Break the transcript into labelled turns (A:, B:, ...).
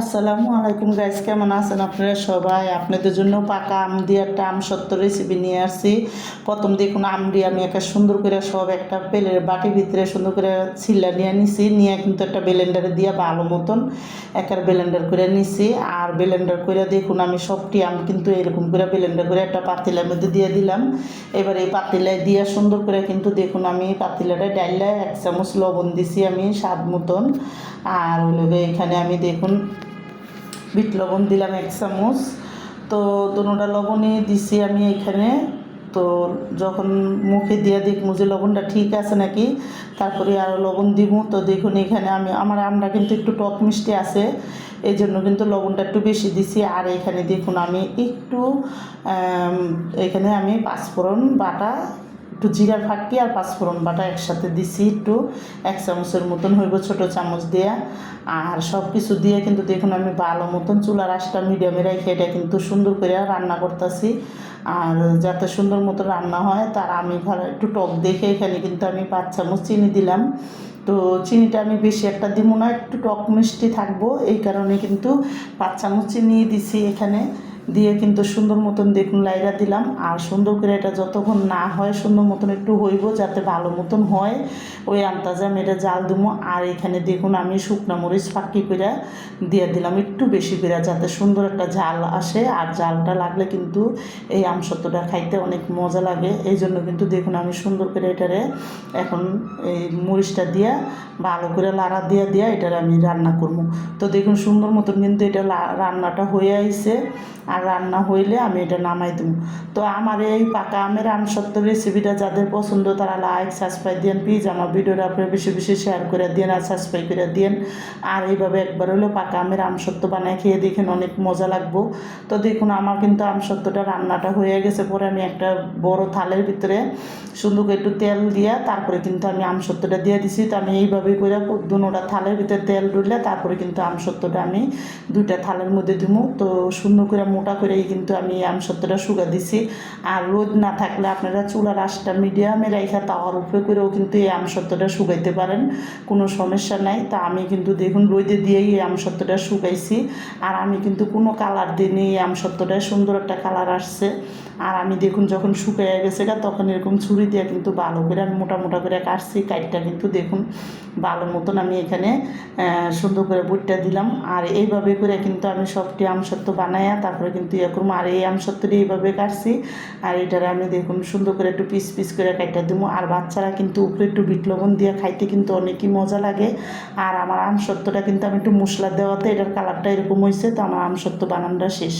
A: আসসালামু আলাইকুম গাইস কেমন আছেন আপনারা সবাই? আপনাদের জন্য পাকা আম দিয়ে একটা আম সত্য রেসিপি নিয়ে আসছি। প্রথম দেখুন, আম দিয়ে আমি একটা সুন্দর করে সব একটা পেলের বাটির ভিতরে সুন্দর করে ছিল্লা নিয়ে নিছি। নিয়ে কিন্তু একটা ব্লেন্ডারে দিয়ে ভালো মতন একার ব্লেন্ডার করে নিছি। আর ব্লেন্ডার করে দেখুন, আমি সবটি আম কিন্তু এরকম করে ব্লেন্ডার করে একটা পাতিলার মধ্যে দিয়ে দিলাম। এবার এই পাতিলায় দিয়ে সুন্দর করে কিন্তু দেখুন, আমি পাতিলাটা ডাইলায় এক চামচ লবণ দিছি আমি স্বাদ মতন। আর হলো এখানে আমি দেখুন বিট লবণ দিলাম এক চামচ। তো দুটা লবণই দিছি আমি এখানে। তো যখন মুখে দিয়ে দেখব যে লবণটা ঠিক আছে নাকি, তারপরে আরও লবণ দিব তো দেখুন এখানে আমি, আমার আমরা কিন্তু একটু টক মিষ্টি আছে এই জন্য কিন্তু লবণটা একটু বেশি দিছি। আর এখানে দেখুন আমি একটু এখানে আমি পাঁচফোড়ন বাটা একটু জিরার ফাঁকি আর পাঁচফোড়ন বাটা একসাথে দিছি, একটু এক চামচের মতন হইব ছোট চামচ দিয়ে। আর সব কিছু দিয়ে কিন্তু দেখুন আমি ভালো মতন চুলার আঁচটা মিডিয়ামে রেখে এটা কিন্তু সুন্দর করে রান্না করতেছি। আর যাতে সুন্দর মতো রান্না হয়, তার আমি একটু টক দেখে এখানে কিন্তু আমি পাঁচ চামচ চিনি দিলাম। তো চিনিটা আমি বেশি একটা দিব না, একটু টক মিষ্টি থাকব, এই কারণে কিন্তু পাঁচ চামচ চিনি দিছি এখানে। দিয়ে কিন্তু সুন্দর মতন দেখুন লাইরা দিলাম। আর সুন্দর করে এটা যতক্ষণ না হয়, সুন্দর মতন একটু হইব যাতে ভালো মতন হয়। ওই আন্তাজা আমি এটা জাল দেবো আর এখানে দেখুন আমি শুকনা মরিচ ফাঁকি করে দিয়ে দিলাম একটু বেশি করে যাতে সুন্দর একটা ঝাল আসে। আর জালটা লাগলে কিন্তু এই আমসত্বটা খাইতে অনেক মজা লাগে। এই জন্য কিন্তু দেখুন আমি সুন্দর করে এটারে এখন এই মরিচটা দিয়ে ভালো করে লাড়া দিয়ে দিয়ে এটারে আমি রান্না করব। তো দেখুন সুন্দর মতন কিন্তু এটা রান্নাটা হয়ে আইছে। আর রান্না হইলে আমি এটা নামাই দেবো। তো আমার এই পাকা আমের আমসত্ব রেসিপিটা যাদের পছন্দ তারা লাইক সাবস্ক্রাইব দিন প্লিজ আমার ভিডিওটা আপনারা বেশি বেশি শেয়ার করে দিন আর সাবস্ক্রাইব করে দিন আর এইভাবে একবার হলেও পাকা আমের আমসত্ব বানায় খেয়ে দেখেন অনেক মজা লাগবো। তো দেখুন, আমার কিন্তু আমসত্বটা রান্নাটা হয়ে গেছে। পরে আমি একটা বড় থালের ভিতরে সুন্দর একটু তেল দিয়া তারপরে কিন্তু আমি আমসত্বটা দিয়ে দিছি। তো আমি এইভাবে করে দুনোটা থালের ভিতরে তেল ডুললে তারপরে কিন্তু আমসত্বটা আমি দুইটা থালের মধ্যে দিব তো সুন্দর করে মোটা করেই কিন্তু আমি আমসত্বটা শুকা দিছি। আর রোদ না থাকলে আপনারা চুলার আঁচটা মিডিয়ামে রেখা তাওয়ার উপরে করেও কিন্তু এই আমসত্বটা শুকাইতে পারেন, কোনো সমস্যা নাই। তা আমি কিন্তু দেখুন রোদে দিয়েই এই আমসত্বটা শুকাইছি আর আমি কিন্তু কোনো কালার দিইনি এই আমসত্বটায় সুন্দর একটা কালার আসছে। আর আমি দেখুন যখন শুকিয়ে গেছে গা, তখন এরকম ছুরি দিয়ে কিন্তু ভালো করে আমি মোটা মোটা করে কাটছি। কাটটা কিন্তু দেখুন ভালো মতন আমি এখানে সুন্দর করে বুটটা দিলাম। আর এইভাবে করে কিন্তু আমি সবটি আমসত্ব বানাইয়া তারপরে কিন্তু করব আর এই আম সত্তরে এইভাবে কাটছি। আর এটারে আমি দেখুন, সুন্দর করে একটু পিস পিস করে কাটা দেবো আর বাচ্চারা কিন্তু উপরে একটু বিট লবণ দিয়ে খাইতে কিন্তু অনেকই মজা লাগে। আর আমার আম সত্যটা কিন্তু আমি একটু মশলা দেওয়াতে এটার কালারটা এরকম হয়েছে তো আমার আম সত্য বানানটা শেষ।